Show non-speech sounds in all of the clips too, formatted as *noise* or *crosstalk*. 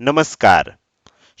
नमस्कार.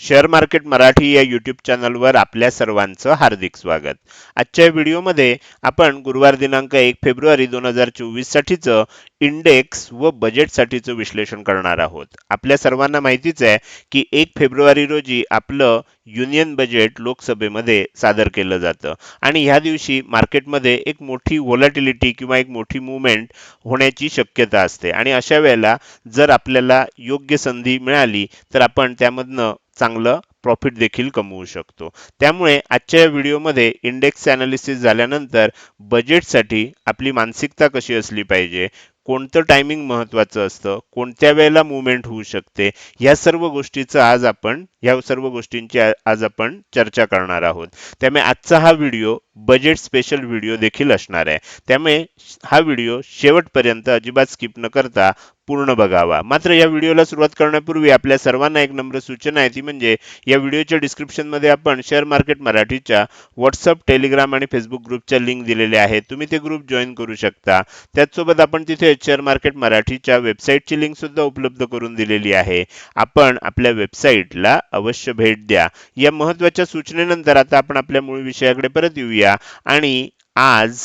Share market Marathi या YouTube चॅनलवर आपल्या सर्वांचं हार्दिक स्वागत. आजच्या व्हिडिओमध्ये आपण गुरुवार दिनांक एक फेब्रुवारी दोन हजार चोवीससाठीचं इंडेक्स व बजेटसाठीचं विश्लेषण करणार आहोत. आपल्या सर्वांना माहितीच आहे की एक फेब्रुवारी रोजी आपलं युनियन बजेट लोकसभेमध्ये सादर केलं जातं. आणि ह्या दिवशी मार्केटमध्ये एक मोठी व्हॉलॅटिलिटी किंवा एक मोठी मुवमेंट होण्याची शक्यता असते. आणि अशा वेळेला जर आपल्याला योग्य संधी मिळाली तर आपण त्यामधनं चांगलं प्रॉफिट देखील कमवू शकतो. त्यामुळे आजच्या या व्हिडिओमध्ये इंडेक्स अनालिसिस झाल्यानंतर बजेटसाठी आपली मानसिकता कशी असली पाहिजे? कोणतं टायमिंग महत्वाचं असतं कोणत्या वेळेला मुवमेंट होऊ शकते या सर्व गोष्टीचं आज आपण या सर्व गोष्टींची आज आपण चर्चा करणार आहोत. त्यामुळे आजचा हा व्हिडिओ बजेट स्पेशल व्हिडिओ देखील असणार आहे. त्यामुळे हा व्हिडिओ शेवटपर्यंत अजिबात स्किप न करता पूर्ण बघावा. मात्र या व्हिडिओला सुरुवात करण्यापूर्वी आपल्या सर्वांना एक नम्र सूचना आहे ती म्हणजे या व्हिडिओच्या डिस्क्रिप्शनमध्ये आपण शेअर मार्केट मराठीच्या व्हॉट्सअप टेलिग्राम आणि फेसबुक ग्रुपच्या लिंक दिलेल्या आहेत. तुम्ही ते ग्रुप जॉईन करू शकता. त्याचसोबत आपण तिथे शेअर मार्केट मराठीच्या वेबसाईटची लिंक सुद्धा उपलब्ध करून दिलेली आहे. आपण आपल्या वेबसाईटला अवश्य भेट द्या. या महत्त्वाच्या सूचनेनंतर आता आपण आपल्या मूळ विषयाकडे परत येऊया आणि आज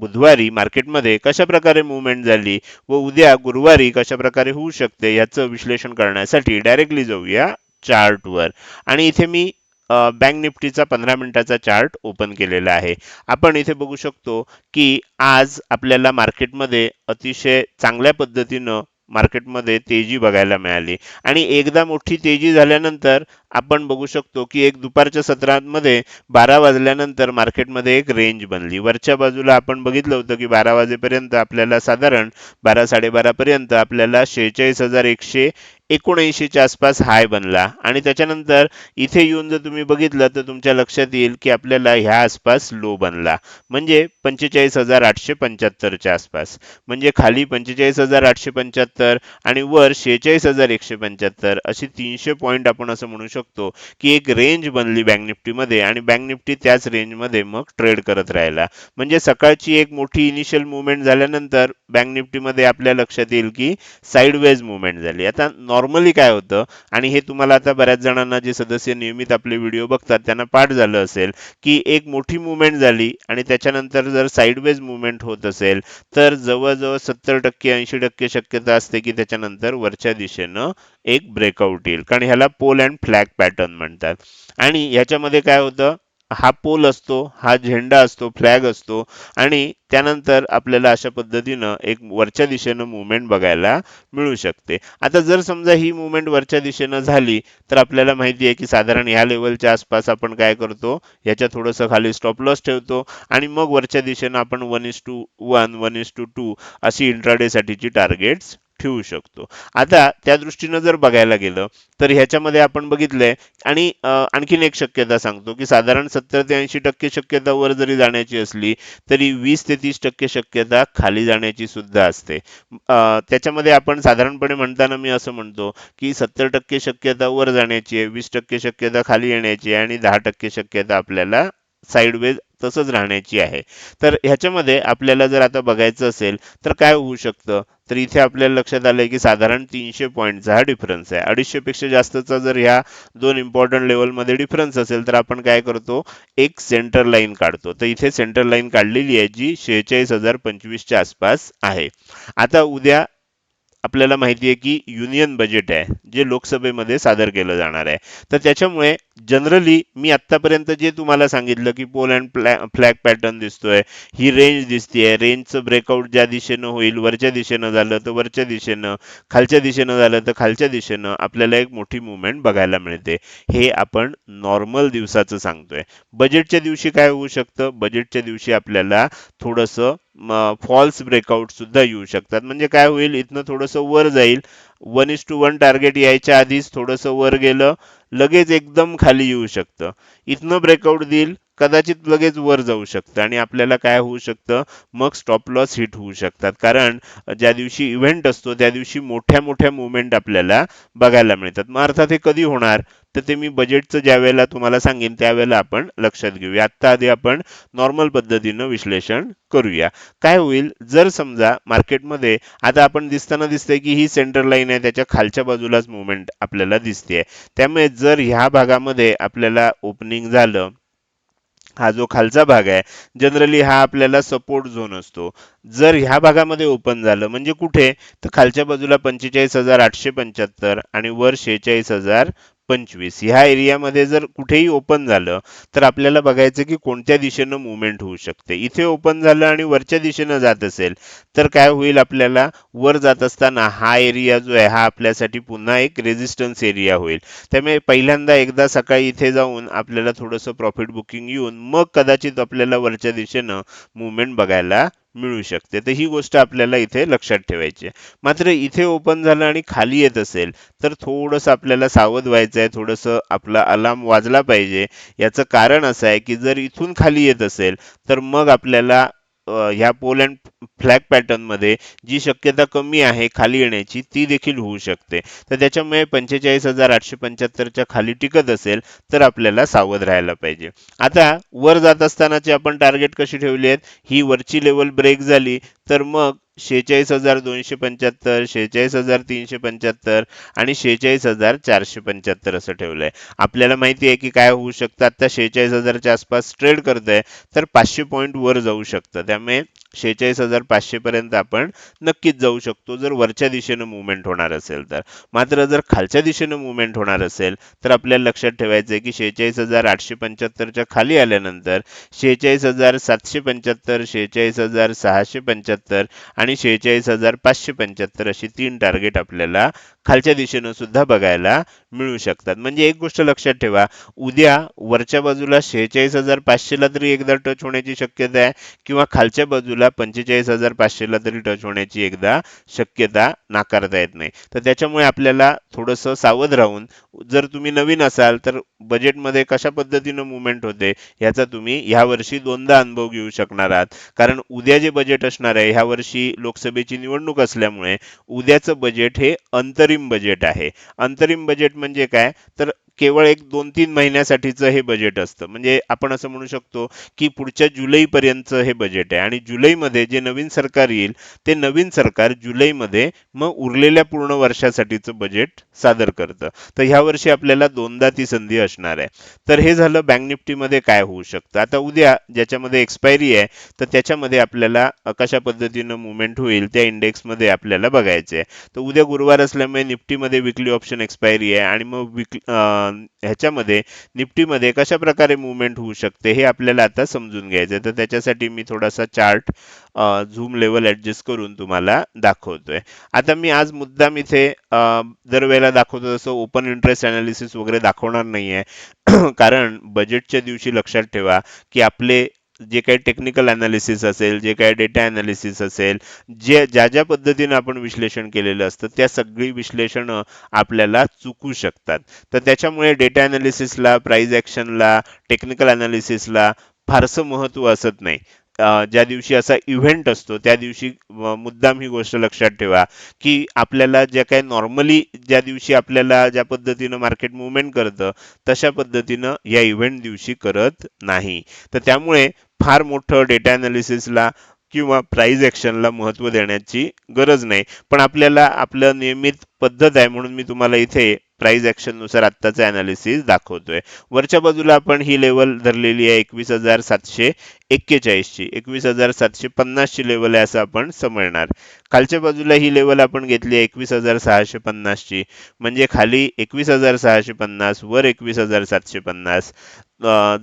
बुधवारी मार्केटमध्ये कशा प्रकारे मुवमेंट झाली व उद्या गुरुवारी कशा प्रकारे होऊ शकते याचं विश्लेषण करण्यासाठी डायरेक्टली जाऊया चार्टवर आणि इथे मी बँक निफ्टीचा पंधरा मिनिटाचा चार्ट ओपन केलेला आहे. आपण इथे बघू शकतो की आज आपल्याला मार्केटमध्ये अतिशय चांगल्या पद्धतीनं मार्केटमध्ये तेजी बघायला मिळाली. आणि एकदा मोठी तेजी झाल्यानंतर आपण बघू शकतो की एक दुपारच्या सत्रांमध्ये बारा वाजल्यानंतर मार्केटमध्ये एक रेंज बनली. वरच्या बाजूला आपण बघितलं होतं की बारा वाजेपर्यंत आपल्याला साधारण बारा साडेबारा पर्यंत आपल्याला शेहेचाळीस हजार एकशे एकोणऐंशीच्या आसपास हाय बनला. आणि त्याच्यानंतर इथे येऊन जर तुम्ही बघितलं तर तुमच्या लक्षात येईल की आपल्याला ह्या आसपास लो बनला. म्हणजे पंचेचाळीस हजार आठशे पंच्याहत्तरच्या आसपास. म्हणजे खाली पंचेचाळीस हजार आठशे पंच्याहत्तर आणि वर शेहेचाळीस हजार एकशे पंच्याहत्तर अशी तीनशे पॉईंट आपण असं म्हणू शकतो की एक रेंज बनली बँक निफ्टीमध्ये आणि बँक निफ्टी त्याच रेंजमध्ये मग ट्रेड करत राहिला. म्हणजे सकाळची एक मोठी इनिशियल मुवमेंट झाल्यानंतर बँक निफ्टीमध्ये आपल्या लक्षात येईल की साईडवेज मुवमेंट झाली. आता नॉर्मली काय होतं? आणि हे तुम्हाला आता बऱ्याच जणांना जे सदस्य नियमित आपले व्हिडिओ बघतात त्यांना पाठ झालं असेल की एक मोठी मुवमेंट झाली आणि त्याच्यानंतर जर साईडवेज मुवमेंट होत असेल तर जवळजवळ सत्तर टक्के ऐंशी टक्के शक्यता असते की त्याच्यानंतर वरच्या दिशेनं एक ब्रेकआउट येईल. कारण ह्याला पोल अँड फ्लॅग पॅटर्न म्हणतात. आणि याच्यामध्ये काय होतं? हा पोल असतो हा झेंडा असतो फ्लॅग असतो. आणि त्यानंतर आपल्याला अशा पद्धतीनं एक वरच्या दिशेनं मुवमेंट बघायला मिळू शकते. आता जर समजा ही मुवमेंट वरच्या दिशेनं झाली तर आपल्याला माहिती आहे की साधारण ह्या लेवलच्या आसपास आपण काय करतो? याच्या थोडंसं खाली स्टॉप लॉस ठेवतो. आणि मग वरच्या दिशेनं आपण one is to one one is to two अशी इंट्राडेसाठीची टार्गेट्स ठेवू शकतो. आता त्या दृष्टीनं जर बघायला गेलं तर ह्याच्यामध्ये आपण बघितलंय आणि आणखीन एक शक्यता सांगतो की साधारण सत्तर ते ऐंशी टक्के शक्यता वर जरी जाण्याची असली तरी वीस ते तीस टक्के शक्यता खाली जाण्याची सुद्धा असते. त्याच्यामध्ये आपण साधारणपणे म्हणताना मी असं म्हणतो की सत्तर टक्के शक्यता वर जाण्याची आहे वीस टक्के शक्यता खाली येण्याची आहे आणि दहा टक्के शक्यता आपल्याला साईडवेज तसंच राहण्याची आहे. तर ह्याच्यामध्ये आपल्याला जर आता बघायचं असेल तर काय होऊ शकतं? तर इथे आपल्याला लक्षात आलंय की साधारण तीनशे पॉईंटचा हा डिफरन्स आहे. अडीचशेपेक्षा जास्तचा जर ह्या दोन इम्पॉर्टंट लेवलमध्ये डिफरन्स असेल तर आपण काय करतो? एक सेंटर लाईन काढतो. तर इथे सेंटर लाईन काढलेली आहे जी शेहेचाळीस हजार पंचवीसच्या आसपास आहे. आता उद्या आपल्याला माहिती आहे की युनियन बजेट आहे जे लोकसभेमध्ये सादर केलं जाणार आहे. तर त्याच्यामुळे जनरली मी आत्तापर्यंत जे तुम्हाला सांगितलं की पोल अँड फ्लॅग पॅटर्न दिसतोय ही रेंज दिसतीये. रेंजचं ब्रेकआउट ज्या दिशेनं होईल वरच्या दिशेनं झालं तर वरच्या दिशेनं खालच्या दिशेनं झालं तर खालच्या दिशेनं आपल्याला एक मोठी मुवमेंट बघायला मिळते. हे आपण नॉर्मल दिवसाचं सांगतोय. बजेटच्या दिवशी काय होऊ शकतं? बजेटच्या दिवशी आपल्याला थोडंसं फॉल्स ब्रेकआउट सुद्धा येऊ शकतात. म्हणजे काय होईल? इथनं थोडंसं वर जाईल one is to one target यायच्या आधीच थोडंसं वर गेलं लगेच एकदम खाली येऊ शकतं. इथनं ब्रेकआउट देईल कदाचित लगेच वर जाऊ शकतं आणि आपल्याला काय होऊ शकतं? मग स्टॉप लॉस हिट होऊ शकतात. कारण ज्या दिवशी इव्हेंट असतो त्या दिवशी मोठ्या मोठ्या मुवमेंट आपल्याला बघायला मिळतात. मग अर्थात हे कधी होणार? तर ते मी बजेटचं ज्या वेळेला तुम्हाला सांगेन त्यावेळेला आपण लक्षात घेऊया. आत्ता आधी आपण नॉर्मल पद्धतीनं विश्लेषण करूया. काय होईल? जर समजा मार्केटमध्ये आता आपण दिसताना दिसतंय की ही सेंटर लाईन आहे त्याच्या खालच्या बाजूलाच मुवमेंट आपल्याला दिसते त्यामुळे जर ह्या भागामध्ये आपल्याला ओपनिंग झालं हा जो खालचा भाग आहे जनरली हा आपल्याला सपोर्ट झोन असतो. जर ह्या भागामध्ये ओपन झालं म्हणजे कुठे? तर खालच्या बाजूला पंचेचाळीस हजार आठशे पंच्याहत्तर आणि वर शेहेचाळीस हजार पंचवीस. ह्या एरियामध्ये जर कुठेही ओपन झालं तर आपल्याला बघायचं की कोणत्या दिशेनं मुवमेंट होऊ शकते. इथे ओपन झालं आणि वरच्या दिशेनं जात असेल तर काय होईल आपल्याला? वर जात असताना हा एरिया जो आहे हा आपल्यासाठी पुन्हा एक रेजिस्टन्स एरिया होईल. त्यामुळे पहिल्यांदा एकदा सकाळी इथे जाऊन आपल्याला थोडंसं प्रॉफिट बुकिंग येऊन मग कदाचित आपल्याला वरच्या दिशेनं मुवमेंट बघायला मिळू शकते. तर ही गोष्ट आपल्याला इथे लक्षात ठेवायची आहे. मात्र इथे ओपन झालं आणि खाली येत असेल तर थोडंसं आपल्याला सावध व्हायचं आहे. थोडंसं आपला अलार्म वाजला पाहिजे. याचं कारण असं आहे की जर इथून खाली येत असेल तर मग आपल्याला ह्या पोल अँड फ्लॅग पॅटर्नमध्ये जी शक्यता कमी आहे खाली येण्याची ती देखील होऊ शकते. तर त्याच्यामुळे पंचेचाळीस हजार आठशे पंच्याहत्तरच्या खाली टिकत असेल तर आपल्याला सावध राहायला पाहिजे. आता वर जात असतानाची आपण टार्गेट कशी ठेवली आहेत ही वरची लेवल ब्रेक झाली तर मग शेहेचाळीस हजार दोनशे पंच्याहत्तर शेहेचाळीस हजार तीनशे पंच्याहत्तर आणि शेहेचाळीस हजार चारशे पंच्याहत्तर असं ठेवलंय. आपल्याला माहिती आहे की काय होऊ शकतं? आता शेहेचाळीस हजारच्या आसपास ट्रेड करतंय तर पाचशे पॉईंट वर जाऊ शकतं. त्यामुळे शेहेचाळीस हजार पाचशे पर्यंत आपण नक्कीच जाऊ शकतो जर वरच्या दिशेनं मुवमेंट होणार असेल तर. मात्र जर खालच्या दिशेनं मुवमेंट होणार असेल तर आपल्याला लक्षात ठेवायचं आहे की शेहेचाळीस हजार आठशे पंच्याहत्तरच्या खाली आल्यानंतर शेहेचाळीस हजार सातशे पंच्याहत्तर शेहेचाळीस हजार सहाशे पंच्याहत्तर आणि शेहेचाळीस हजार पाचशे पंच्याहत्तर अशी तीन टार्गेट आपल्याला खालच्या दिशेनं सुद्धा बघायला मिळू शकतात. म्हणजे एक गोष्ट लक्षात ठेवा उद्या वरच्या बाजूला शेहेचाळीस हजार पाचशेला तरी एकदा टच होण्याची शक्यता आहे किंवा खालच्या बाजूला पंचेचाळीस हजार पाचशेला तरी टच होण्याची एकदा शक्यता नाकारता येत नाही. तर त्याच्यामुळे आपल्याला थोडंसं सावध राहून जर तुम्ही नवीन असाल तर बजेटमध्ये कशा पद्धतीनं मुवमेंट होते याचा तुम्ही ह्या वर्षी दोनदा अनुभव घेऊ शकणार आहात. कारण उद्या जे बजेट असणार आहे ह्या वर्षी लोकसभेची निवडणूक असल्यामुळे उद्याचं बजेट हे अंतरिम बजेट आहे. अंतरिम बजेट म्हणजे काय? तर केवळ एक दोन तीन महिन्यासाठीचं हे बजेट असतं. म्हणजे आपण असं म्हणू शकतो की पुढच्या जुलैपर्यंतचं हे बजेट आहे. आणि जुलैमध्ये जे नवीन सरकार येईल ते नवीन सरकार जुलैमध्ये मग उरलेल्या पूर्ण वर्षासाठीचं बजेट सादर करतं. तर ह्या वर्षी आपल्याला दोनदा ती संधी असणार आहे. तर हे झालं बँक निफ्टीमध्ये काय होऊ शकतं? आता उद्या ज्याच्यामध्ये एक्सपायरी आहे तर त्याच्यामध्ये आपल्याला कशा पद्धतीनं मुवमेंट होईल त्या इंडेक्समध्ये आपल्याला बघायचे आहे. तर उद्या गुरुवार असल्यामुळे निफ्टीमध्ये विकली ऑप्शन एक्सपायरी आहे आणि मग विक ह्याच्यामध्ये निफ्टीमध्ये कशा प्रकारे मुवमेंट होऊ शकते हे आपल्याला आता समजून घ्यायचं आहे तर त्याच्यासाठी मी थोडासा चार्ट झूम लेवल ॲडजस्ट करून तुम्हाला दाखवतोय. आता मी आज मुद्दाम इथे दरवेळेला दाखवतो तसं ओपन इंटरेस्ट अनालिसिस वगैरे दाखवणार नाहीये. *clears throat* कारण बजेटच्या दिवशी लक्षात ठेवा की आपले जे काही टेक्निकल अनालिसिस असेल जे काही डेटा अनालिसिस असेल जे ज्या ज्या पद्धतीने आपण विश्लेषण केलेलं असतं त्या सगळी विश्लेषणं आपल्याला चुकू शकतात. तर त्याच्यामुळे डेटा अनालिसिसला प्राईज ॲक्शनला टेक्निकल अनालिसिसला फारसं महत्त्व असत नाही. ज्या दिवशी असा इव्हेंट असतो त्या दिवशी मुद्दाम ही गोष्ट लक्षात ठेवा की आपल्याला ज्या काही नॉर्मली ज्या दिवशी आपल्याला ज्या पद्धतीनं मार्केट मुवमेंट करतं तशा पद्धतीनं या इव्हेंट दिवशी करत नाही. तर त्यामुळे फार मोठं डेटा अनालिसिसला किंवा प्राईज ॲक्शनला महत्त्व देण्याची गरज नाही. पण आपल्याला आपलं नियमित पद्धत आहे म्हणून मी तुम्हाला इथे प्राईज ॲक्शननुसार आत्ताचं अनालिसिस दाखवतोय. वरच्या बाजूला आपण ही लेवल धरलेली आहे एकवीस हजार सातशे एक्केचाळीसची. एकवीस हजार सातशे पन्नासची लेवल आहे असं आपण समजणार. खालच्या बाजूला ही लेवल आपण घेतली आहे एकवीस हजार सहाशे पन्नासची. म्हणजे खाली एकवीस हजार सहाशे पन्नास वर एकवीस हजार सातशे पन्नास.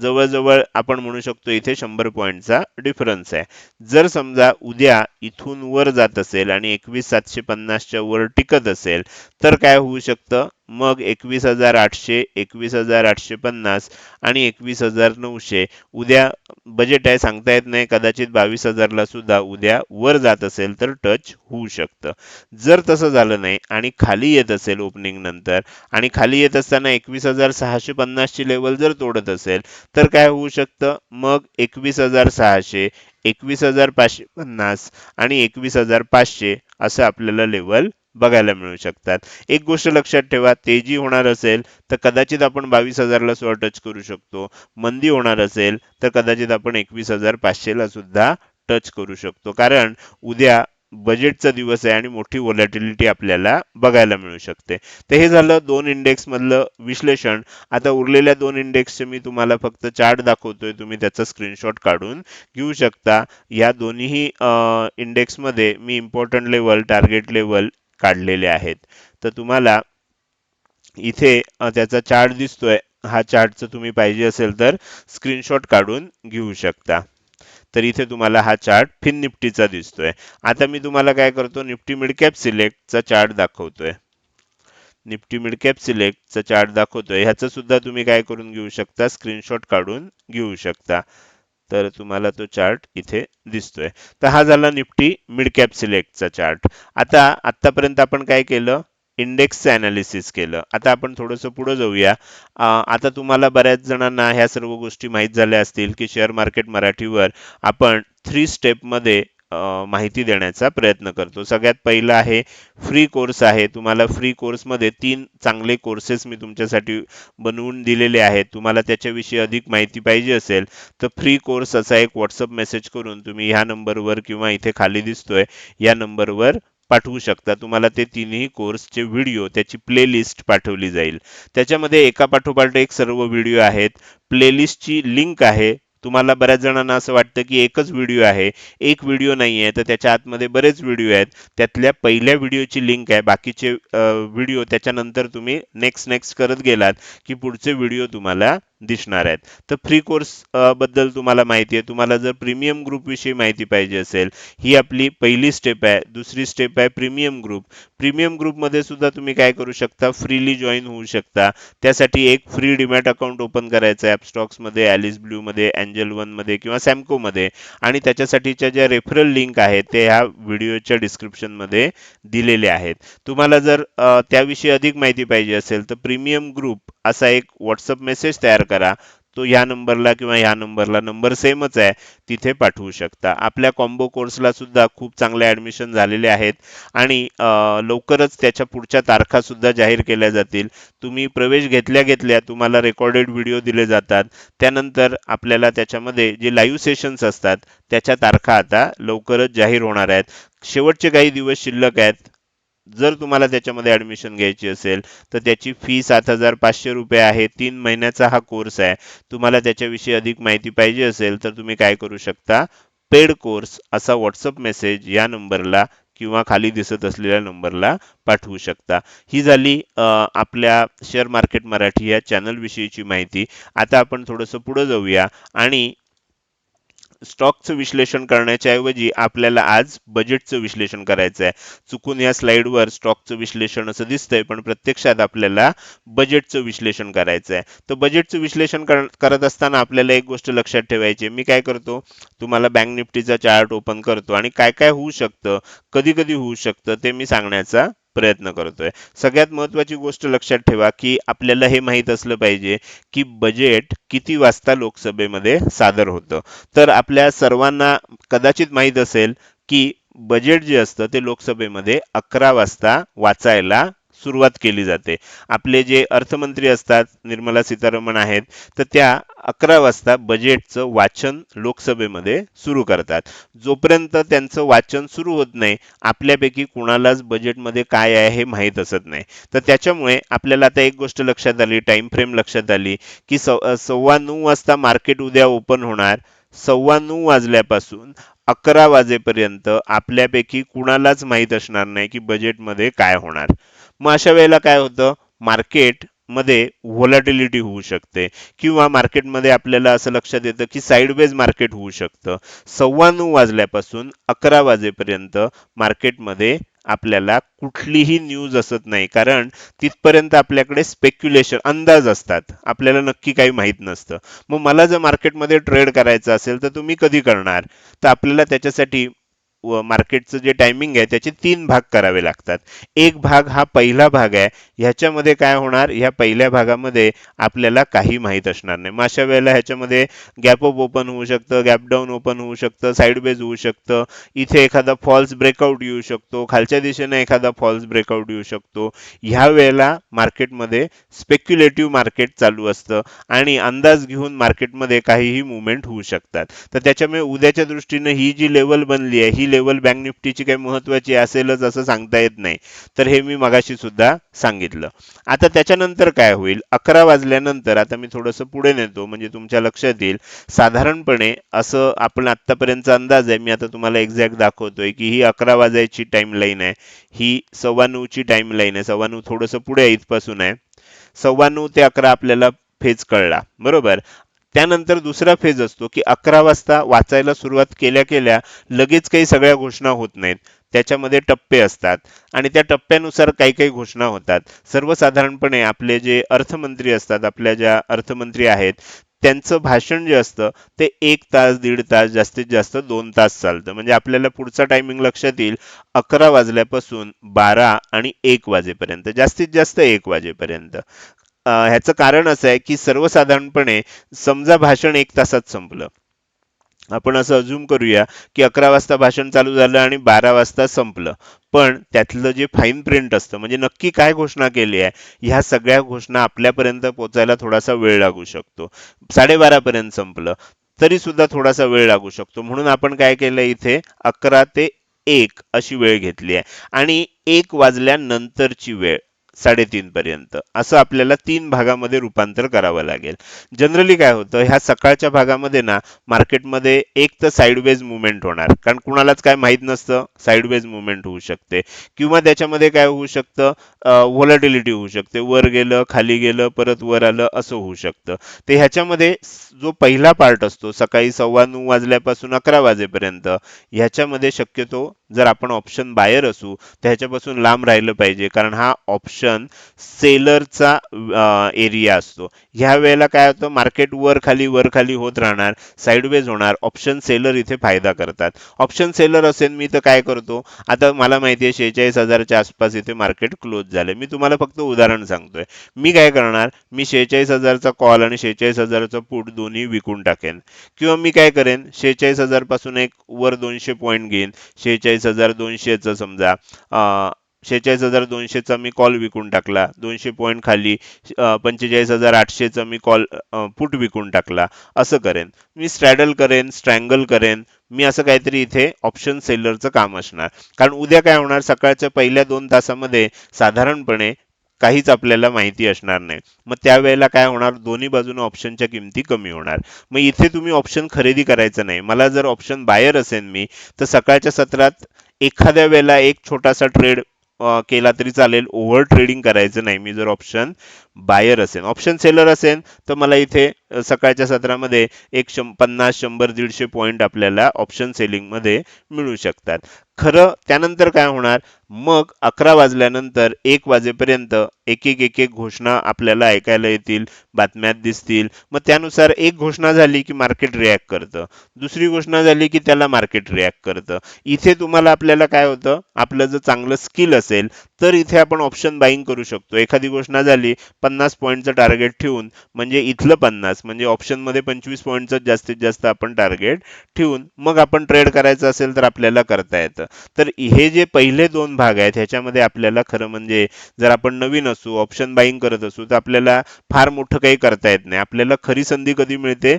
जवळजवळ आपण म्हणू शकतो इथे शंभर पॉईंटचा डिफरन्स आहे. जर समजा उद्या इथून वर जात असेल आणि एकवीस सातशे पन्नासच्या वर टिकत असेल तर काय होऊ शकतं? मग एकवीस हजार आठशे एकवीस हजार आठशे पन्नास आणि एकवीस हजार नऊशे. उद्या बजेट आहे सांगता येत नाही. कदाचित बावीस हजारला सुद्धा उद्या वर जात असेल तर टच होऊ शकतं. जर तसं झालं नाही आणि खाली येत असेल ओपनिंग नंतर आणि खाली येत असताना एकवीस हजार सहाशे पन्नासची लेवल जर तोडत असेल तर काय होऊ शकतं? मग एकवीस हजार सहाशे एकवीस हजार पाचशे पन्नास आणि एकवीस हजार पाचशे असं आपल्याला लेवल बघायला मिळू शकतात. एक गोष्ट लक्षात ठेवा तेजी होणार असेल तर कदाचित आपण बावीस हजारला सुद्धा टच करू शकतो. मंदी होणार असेल तर कदाचित आपण एकवीस हजार पाचशेला सुद्धा टच करू शकतो. कारण उद्या बजेटचा दिवस आहे आणि मोठी व्हॉलॅटिलिटी आपल्याला बघायला मिळू शकते. तर हे झालं दोन इंडेक्स मधलं विश्लेषण. आता उरलेल्या दोन इंडेक्सचे मी तुम्हाला फक्त चार्ट दाखवतोय. तुम्ही त्याचा स्क्रीनशॉट काढून घेऊ शकता. या दोन्ही इंडेक्समध्ये मी इम्पॉर्टंट लेवल टार्गेट लेवल काढलेले आहेत. तर तुम्हाला इथे त्याचा चार्ट दिसतोय. हा चार्टचं तुम्ही पाहिजे असेल तर स्क्रीनशॉट काढून घेऊ शकता. तर इथे तुम्हाला हा चार्ट फिन निफ्टीचा दिसतोय. आता मी तुम्हाला काय करतो निफ्टी मिडकॅप सिलेक्टचा चार्ट दाखवतोय. निफ्टी मिडकॅप सिलेक्टचा चार्ट दाखवतोय. ह्याचं सुद्धा तुम्ही काय करून घेऊ शकता स्क्रीनशॉट काढून घेऊ शकता. तर तुम्हाला तो चार्ट इथे दिसतोय. तर हा झाला निफ्टी मिड कॅप सिलेक्टचा चार्ट आता आतापर्यंत आपण काय केलं? इंडेक्सचं अनालिसिस केलं. आता आपण थोडंसं पुढे जाऊया. आता तुम्हाला बऱ्याच जणांना ह्या सर्व गोष्टी माहीत झाल्या असतील की शेअर मार्केट मराठीवर आपण थ्री स्टेपमध्ये माहिती देण्याचा प्रयत्न करतो. सगळ्यात पहिलं आहे फ्री कोर्स आहे. तुम्हाला फ्री कोर्समध्ये तीन चांगले कोर्सेस मी तुमच्यासाठी बनवून दिलेले आहेत. तुम्हाला त्याच्याविषयी अधिक माहिती पाहिजे असेल तर फ्री कोर्स असा एक व्हॉट्सअप मेसेज करून तुम्ही ह्या नंबरवर किंवा इथे खाली दिसतोय या नंबरवर पाठवू शकता. तुम्हाला ते तिन्ही कोर्सचे व्हिडिओ त्याची प्लेलिस्ट पाठवली जाईल. त्याच्यामध्ये एका पाठोपाठ एक सर्व व्हिडिओ आहेत. प्लेलिस्टची लिंक आहे. तुम्हाला बऱ्याच जणांना असं वाटतं की एकच व्हिडिओ आहे. एक व्हिडिओ नाही आहे तर त्याच्या आतमध्ये बरेच व्हिडिओ आहेत. त्यातल्या पहिल्या व्हिडिओची लिंक आहे. बाकीचे व्हिडिओ त्याच्यानंतर तुम्ही नेक्स्ट नेक्स्ट करत गेलात की पुढचे व्हिडिओ तुम्हाला दिसणार आहेत. तर फ्री कोर्सबद्दल तुम्हाला माहिती आहे. तुम्हाला जर प्रीमियम ग्रुपविषयी माहिती पाहिजे असेल ही आपली पहिली स्टेप आहे. दुसरी स्टेप आहे प्रीमियम ग्रुप प्रीमियम ग्रुपमध्ये सुद्धा तुम्ही काय करू शकता? फ्रीली जॉईन होऊ शकता. त्यासाठी एक फ्री डिमॅट अकाउंट ओपन करायचं आहे. ॲपस्टॉक्समध्ये ॲलिस ब्ल्यूमध्ये अँजल वनमध्ये किंवा सॅमकोमध्ये आणि त्याच्यासाठीच्या ज्या रेफरल लिंक आहेत ते ह्या व्हिडिओच्या डिस्क्रिप्शनमध्ये दिलेले आहेत. तुम्हाला जर त्याविषयी अधिक माहिती पाहिजे असेल तर प्रीमियम ग्रुप असा एक व्हॉट्सअप मेसेज तयार करा. तो ह्या नंबरला किंवा ह्या नंबरला नंबर सेमच आहे तिथे पाठवू शकता. आपल्या कॉम्बो कोर्सला सुद्धा खूप चांगले ॲडमिशन झालेले आहेत आणि लवकरच त्याच्या पुढच्या तारखा सुद्धा जाहीर केल्या जातील. तुम्ही प्रवेश घेतल्या घेतल्या तुम्हाला रेकॉर्डेड व्हिडिओ दिले जातात. त्यानंतर आपल्याला त्याच्यामध्ये जे लाईव्ह सेशन्स असतात त्याच्या तारखा आता लवकरच जाहीर होणार आहेत. शेवटचे काही दिवस शिल्लक आहेत. जर तुम्हाला त्याच्यामध्ये ऍडमिशन घ्यायची असेल तर त्याची फी सात हजार पाचशे रुपये आहे. तीन महिन्याचा हा कोर्स आहे. तुम्हाला त्याच्याविषयी अधिक माहिती पाहिजे असेल तर तुम्ही काय करू शकता? पेड कोर्स असा व्हॉट्सअप मेसेज या नंबरला किंवा खाली दिसत असलेल्या नंबरला पाठवू शकता. ही झाली आपल्या शेअर मार्केट मराठी या चॅनलविषयीची माहिती. आता आपण थोडंसं पुढे जाऊया आणि स्टॉकचं विश्लेषण करण्याच्या ऐवजी आपल्याला आज बजेटचं विश्लेषण करायचं आहे चुकून या स्लाइडवर स्टॉकचं विश्लेषण असं दिसतंय पण प्रत्यक्षात आपल्याला बजेटचं विश्लेषण करायचं आहे तर बजेटचं विश्लेषण करत असताना आपल्याला एक गोष्ट लक्षात ठेवायची आहे. मी काय करतो? तुम्हाला बँक निफ्टीचा चार्ट ओपन करतो. आणि काय काय होऊ शकतं? कधी कधी होऊ शकतं ते मी सांगण्याचा प्रयत्न करतोय. सगळ्यात महत्वाची गोष्ट लक्षात ठेवा की आपल्याला हे माहीत असलं पाहिजे की बजेट किती वाजता लोकसभेमध्ये सादर होतं. तर आपल्या सर्वांना कदाचित माहीत असेल की बजेट जे असतं ते लोकसभेमध्ये अकरा वाजता वाचायला सुरुवात केली जाते. आपले जे अर्थमंत्री असतात निर्मला सीतारमण आहेत तर त्या अकरा वाजता बजेटचं वाचन लोकसभेमध्ये सुरू करतात. जोपर्यंत त्यांचं वाचन सुरू होत नाही आपल्यापैकी कुणालाच बजेटमध्ये काय आहे हे माहीत असत नाही. तर त्याच्यामुळे आपल्याला आता एक गोष्ट लक्षात आली टाइम फ्रेम लक्षात आली की सव्वा नऊ वाजता मार्केट उद्या ओपन होणार. सव्वा नऊ वाजल्यापासून अकरा वाजेपर्यंत आपल्यापैकी कुणालाच माहीत असणार नाही की बजेटमध्ये काय होणार. मग अशा वेळेला काय होतं? मार्केटमध्ये व्हॉलॅटिलिटी होऊ शकते. किंवा मार्केटमध्ये आपल्याला असं लक्षात येतं की साईडवेज मार्केट होऊ शकतं. सव्वा नऊ वाजल्यापासून अकरा वाजेपर्यंत मार्केटमध्ये आपल्याला कुठलीही न्यूज असत नाही. कारण तिथपर्यंत आपल्याकडे स्पेक्युलेशन अंदाज असतात. आपल्याला नक्की काही माहीत नसतं. मग मला जर मार्केटमध्ये ट्रेड करायचं असेल तर तुम्ही कधी करणार? तर आपल्याला त्याच्यासाठी मार्केटचं जे टायमिंग आहे त्याचे तीन भाग करावे लागतात. एक भाग हा पहिला भाग आहे. ह्याच्यामध्ये काय होणार? ह्या पहिल्या भागामध्ये आपल्याला काही माहीत असणार नाही. मग अशा वेळेला ह्याच्यामध्ये गॅप अप ओपन होऊ शकतं गॅप डाऊन ओपन होऊ शकतं साईड बेज होऊ शकतं. इथे एखादा फॉल्स ब्रेकआउट येऊ शकतो. खालच्या दिशेने एखादा फॉल्स ब्रेकआउट येऊ शकतो. ह्या वेळेला मार्केटमध्ये स्पेक्युलेटिव्ह मार्केट चालू असतं आणि अंदाज घेऊन मार्केटमध्ये काहीही मुवमेंट होऊ शकतात. तर त्याच्यामुळे उद्याच्या दृष्टीने ही जी लेवल बनली आहे ही लेवल बँक निफ्टीची काही महत्वाची असेलच असं सांगता येत नाही. तर हे मी मगाशी सुद्धा सांगितलं. आता त्याच्यानंतर काय होईल? अकरा वाजल्यानंतर आता मी थोडंसं पुढे नेतो म्हणजे तुमच्या लक्षात येईल. साधारणपणे असं आपण आत्तापर्यंतचा अंदाज आहे मी आता तुम्हाला एक्झॅक्ट दाखवतोय की ही अकरा वाजायची टाइम लाईन आहे. ही सव्वा नऊची टाइम लाईन आहे. सव्वा नऊ थोडंसं पुढे इथपासून आहे. सव्वा नऊ ते अकरा आपल्याला फेज कळला. बरोबर? त्यानंतर दुसरा फेज असतो की अकरा वाजता वाचायला सुरुवात केल्या केल्या लगेच काही सगळ्या घोषणा होत नाहीत. त्याच्यामध्ये टप्पे असतात. आणि त्या टप्प्यानुसार काही काही घोषणा होतात. सर्वसाधारणपणे आपले जे अर्थमंत्री असतात आपल्या ज्या अर्थमंत्री आहेत त्यांचं भाषण जे असतं ते एक तास दीड तास जास्तीत जास्त दोन तास चालतं. म्हणजे आपल्याला पुढचा टायमिंग लक्षात येईल. अकरा वाजल्यापासून बारा आणि एक वाजेपर्यंत जास्तीत जास्त एक वाजेपर्यंत. ह्याचं कारण असं आहे की सर्वसाधारणपणे समजा भाषण एक तासात संपलं. आपण असं अजूम करूया की अकरा वाजता भाषण चालू झालं आणि बारा वाजता संपलं. पण त्यातलं जे फाईन प्रिंट असतं म्हणजे नक्की काय घोषणा केली आहे ह्या सगळ्या घोषणा आपल्यापर्यंत पोचायला थोडासा वेळ लागू शकतो. साडेबारा पर्यंत संपलं तरी सुद्धा थोडासा वेळ लागू शकतो. म्हणून आपण काय केलं इथे? अकरा ते एक अशी वेळ घेतली आहे. आणि एक वाजल्यानंतरची वेळ. साडेतीन पर्यंत. असं आपल्याला तीन भागामध्ये रूपांतर करावं लागेल. जनरली काय होतं ह्या सकाळच्या भागामध्ये ना मार्केटमध्ये एक तर साईडवेज मुवमेंट होणार. कारण कुणालाच काय माहीत नसतं साईडवेज मुवमेंट होऊ शकते. किंवा त्याच्यामध्ये काय होऊ शकतं व्हॉलटिलिटी होऊ शकते. वर गेलं खाली गेलं परत वर आलं असं होऊ शकतं. तर ह्याच्यामध्ये जो पहिला पार्ट असतो सकाळी सव्वा नऊ वाजल्यापासून अकरा वाजेपर्यंत ह्याच्यामध्ये शक्यतो जर आपण ऑप्शन बायर असू तर ह्याच्यापासून लांब राहिलं पाहिजे. कारण हा ऑप्शन सेलरचा एरिया असतो. ह्या वेळेला काय होतं? मार्केट वर खाली वर खाली होत राहणार साईडवेज होणार. ऑप्शन सेलर इथे फायदा करतात. ऑप्शन सेलर असेल मी तर काय करतो? आता मला माहिती आहे शेहेचाळीस हजारच्या आसपास इथे मार्केट क्लोज झालं मी तुम्हाला फक्त उदाहरण सांगतोय. मी काय करणार? मी शेहेचाळीस हजारचा कॉल आणि शेहेचाळीस हजाराचा पुट दोन्ही विकून टाकेन. किंवा मी काय करेन? शेहेचाळीस हजारपासून एक वर दोनशे पॉईंट घेईन. शेहेचाळीस हजार दोनशेचं समजा शेहेचाळीस हजार दोनशेचा मी कॉल विकून टाकला. दोनशे पॉईंट खाली पंचेचाळीस हजार आठशेचा मी कॉल पुट विकून टाकला. असं करेन. मी स्ट्रॅडल करेन स्ट्रँगल करेन. मी असं काहीतरी इथे ऑप्शन सेलरचं काम असणार. कारण उद्या काय होणार? सकाळच्या पहिल्या दोन तासामध्ये साधारणपणे काहीच आपल्याला माहिती असणार नाही. मग त्यावेळेला काय होणार? दोन्ही बाजूने ऑप्शनच्या किमती कमी होणार. मग इथे तुम्ही ऑप्शन खरेदी करायचं नाही. मला जर ऑप्शन बायर असेल मी तर सकाळच्या सत्रात एखाद्या वेळेला एक छोटासा ट्रेड केला तरी चालेल. ओव्हर ट्रेडिंग करायचं नाही मी जर ऑप्शन. बायर असेल ऑप्शन सेलर असेल तर मला इथे सकाळच्या सत्रामध्ये एक शं पन्नास शंभर दीडशे पॉईंट आपल्याला ऑप्शन सेलिंगमध्ये मिळू शकतात. खरं त्यानंतर काय होणार? मग अकरा वाजल्यानंतर एक वाजेपर्यंत एक एक एक एक घोषणा आपल्याला ऐकायला येतील बातम्यात दिसतील. मग त्यानुसार एक घोषणा झाली की मार्केट रिॲक्ट करतं. दुसरी घोषणा झाली की त्याला मार्केट रिॲक्ट करतं. इथे तुम्हाला आपल्याला काय होतं? आपलं जर चांगलं स्किल असेल तर इथे आपण ऑप्शन बाईंग करू शकतो. एखादी घोषणा झाली पन्नास पॉईंटचं टार्गेट ठेवून म्हणजे इथलं पन्नास म्हणजे ऑप्शनमध्ये पंचवीस पॉईंटचं जास्तीत जास्त आपण टार्गेट ठेवून मग आपण ट्रेड करायचं असेल तर आपल्याला करता येतं. तर हे जे पहिले दोन भाग आहेत ह्याच्यामध्ये आपल्याला खरं म्हणजे जर आपण नवीन असू ऑप्शन बाईंग करत असू तर आपल्याला फार मोठं काही करता येत नाही. आपल्याला खरी संधी कधी मिळते?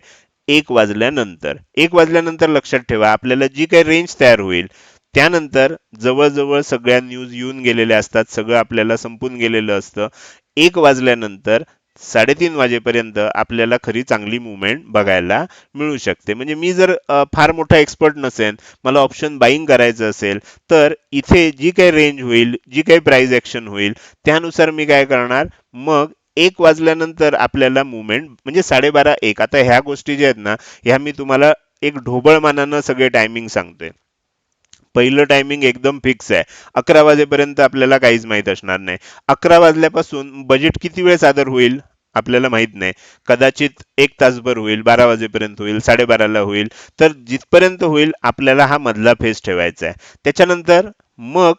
एक वाजल्यानंतर. एक वाजल्यानंतर लक्षात ठेवा आपल्याला जी काही रेंज तयार होईल त्यानंतर जवळजवळ सगळ्या न्यूज येऊन गेलेल्या असतात सगळं आपल्याला संपून गेलेलं असतं. एक वाजल्यानंतर साडेतीन वाजेपर्यंत आपल्याला खरी चांगली मुवमेंट बघायला मिळू शकते. म्हणजे मी जर फार मोठा एक्सपर्ट नसेल मला ऑप्शन बाईंग करायचं असेल तर इथे जी काही रेंज होईल जी काही प्राइस ॲक्शन होईल त्यानुसार मी काय करणार? मग एक वाजल्यानंतर आपल्याला मुवमेंट म्हणजे साडेबारा एक. आता ह्या गोष्टी ज्या आहेत ना ह्या मी तुम्हाला एक ढोबळमानानं सगळे टायमिंग सांगतोय. पहिलं टायमिंग एकदम फिक्स आहे. अकरा वाजेपर्यंत आपल्याला काहीच माहीत असणार नाही. अकरा वाजल्यापासून बजेट किती वेळ सादर होईल? आपल्याला माहीत नाही. कदाचित एक तासभर होईल बारा वाजेपर्यंत होईल साडेबाराला होईल. तर जिथपर्यंत होईल आपल्याला हा मधला फेज ठेवायचा आहे. त्याच्यानंतर मग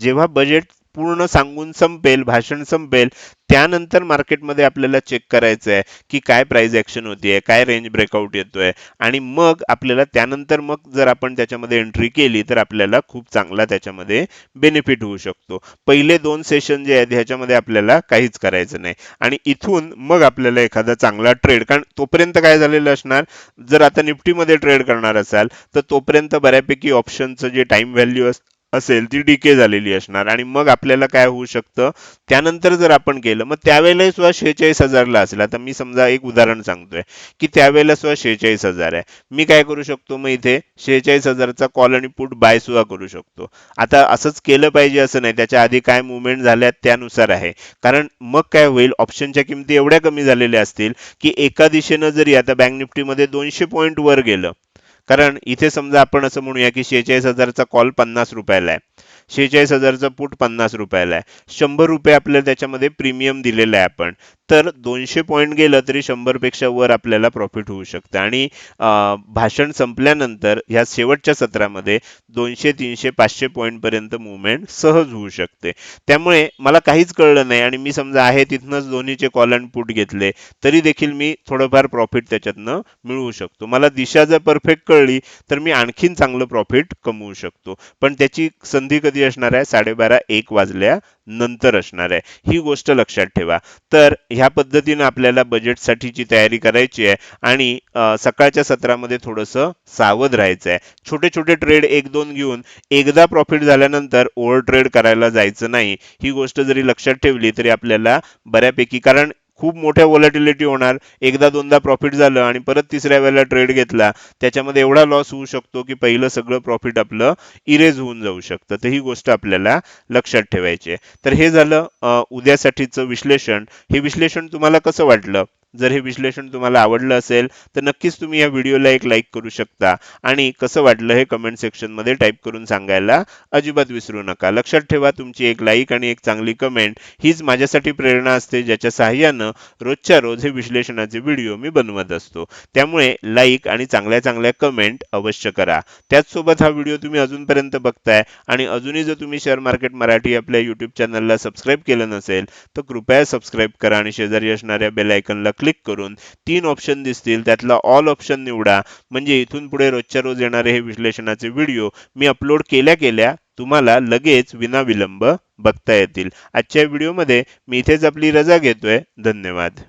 जेव्हा बजेट पूर्ण सांगून संपेल भाषण संपेल त्यानंतर मार्केटमध्ये आपल्याला चेक करायचं आहे की काय प्राइस ऍक्शन होतीये काय रेंज ब्रेकआउट येतोय आणि मग आपल्याला त्यानंतर मग जर आपण त्याच्यामध्ये एंट्री केली तर आपल्याला खूप चांगला त्याच्यामध्ये बेनिफिट होऊ शकतो. पहिले दोन सेशन जे आहेत ह्याच्यामध्ये आपल्याला काहीच करायचं नाही. आणि इथून मग आपल्याला एखादा चांगला ट्रेड कारण तोपर्यंत काय झालेलं असणार? जर आता निफ्टीमध्ये ट्रेड करणार असाल तर तोपर्यंत बऱ्यापैकी ऑप्शनचं जे टाइम व्हॅल्यू असेल ती डीके झालेली असणार. आणि मग आपल्याला काय होऊ शकतं? त्यानंतर जर आपण केलं मग त्यावेळेला सुद्धा शेहेचाळीस हजारला असेल. आता मी समजा एक उदाहरण सांगतोय की त्यावेळेला सुद्धा शेहेचाळीस हजार आहे. मी काय करू शकतो मग इथे? शेहेचाळीस हजारचा कॉल आणि पुट बाय सुद्धा करू शकतो. आता असंच केलं पाहिजे असं नाही. त्याच्या आधी काय मुवमेंट झाल्या त्यानुसार आहे. कारण मग काय होईल? ऑप्शनच्या किमती एवढ्या कमी झालेल्या असतील की एका दिशेनं जरी आता बँक निफ्टीमध्ये दोनशे पॉईंट वर गेलं कारण इथे समजा आपण असं म्हणूया की शेहेचाळीस हजारचा कॉल पन्नास रुपयाला आहे. शेहेचाळीस हजारचा पुट पन्नास रुपयाला आहे. शंभर रुपये आपल्याला त्याच्यामध्ये प्रीमियम दिलेलं आहे आपण. तर दोनशे पॉईंट गेलं तरी शंभरपेक्षा वर आपल्याला प्रॉफिट होऊ शकतं. आणि भाषण संपल्यानंतर ह्या शेवटच्या सत्रामध्ये दोनशे तीनशे पाचशे पॉईंटपर्यंत मुवमेंट सहज होऊ शकते. त्यामुळे मला काहीच कळलं नाही आणि मी समजा आहे तिथनंच दोन्हीचे कॉल अँड पुट घेतले तरी देखील मी थोडंफार प्रॉफिट त्याच्यातनं मिळवू शकतो. मला दिशा जर परफेक्ट कळली तर मी आणखीन चांगलं प्रॉफिट कमवू शकतो. पण त्याची संधी कधी असणार आहे? साडेबारा एक वाजल्या नंतर असणार आहे. ही गोष्ट लक्षात ठेवा. तर ह्या पद्धतीनं आपल्याला बजेटसाठीची तयारी करायची आहे आणि सकाळच्या सत्रामध्ये थोडंसं सावध राहायचं आहे. छोटे छोटे ट्रेड एक दोन घेऊन एकदा प्रॉफिट झाल्यानंतर ओव्हर ट्रेड करायला जायचं नाही. ही गोष्ट जरी लक्षात ठेवली तरी आपल्याला बऱ्यापैकी कारण खूप मोठ्या व्हॉलेटिलिटी होणार. एकदा दोनदा प्रॉफिट झालं आणि परत तिसऱ्या वेळेला ट्रेड घेतला त्याच्यामध्ये एवढा लॉस होऊ शकतो की पहिलं सगळं प्रॉफिट आपलं इरेज होऊन जाऊ शकतं. तर ही गोष्ट आपल्याला लक्षात ठेवायची आहे. तर हे झालं उद्यासाठीचं विश्लेषण. हे विश्लेषण तुम्हाला कसं वाटलं? जर हे विश्लेषण तुम्हाला आवडलं असेल तर नक्कीच तुम्ही या व्हिडिओला एक लाईक करू शकता. आणि कसं वाटलं हे कमेंट सेक्शनमध्ये टाईप करून सांगायला अजिबात विसरू नका. लक्षात ठेवा तुमची एक लाईक आणि एक चांगली कमेंट हीच माझ्यासाठी प्रेरणा असते ज्याच्या सहाय्यानं रोजच्या रोज हे विश्लेषणाचे व्हिडिओ मी बनवत असतो. त्यामुळे लाईक आणि चांगल्या चांगल्या कमेंट अवश्य करा. त्याचसोबत हा व्हिडिओ तुम्ही अजूनपर्यंत बघताय आणि अजूनही जर तुम्ही शेअर मार्केट मराठी आपल्या युट्यूब चॅनलला सबस्क्राईब केलं नसेल तर कृपया सबस्क्राईब करा आणि शेजारी असणाऱ्या बेलायकनला क्लिक करून तीन ऑप्शन दिसतील त्यातला ऑल ऑप्शन निवडा. म्हणजे इथून पुढे रोजच्या रोज येणारे हे विश्लेषणाचे व्हिडिओ मी अपलोड केल्या केल्या तुम्हाला लगेच विनाविलंब बघता येतील. आजच्या व्हिडिओमध्ये मी इथेच आपली रजा घेतोय. धन्यवाद.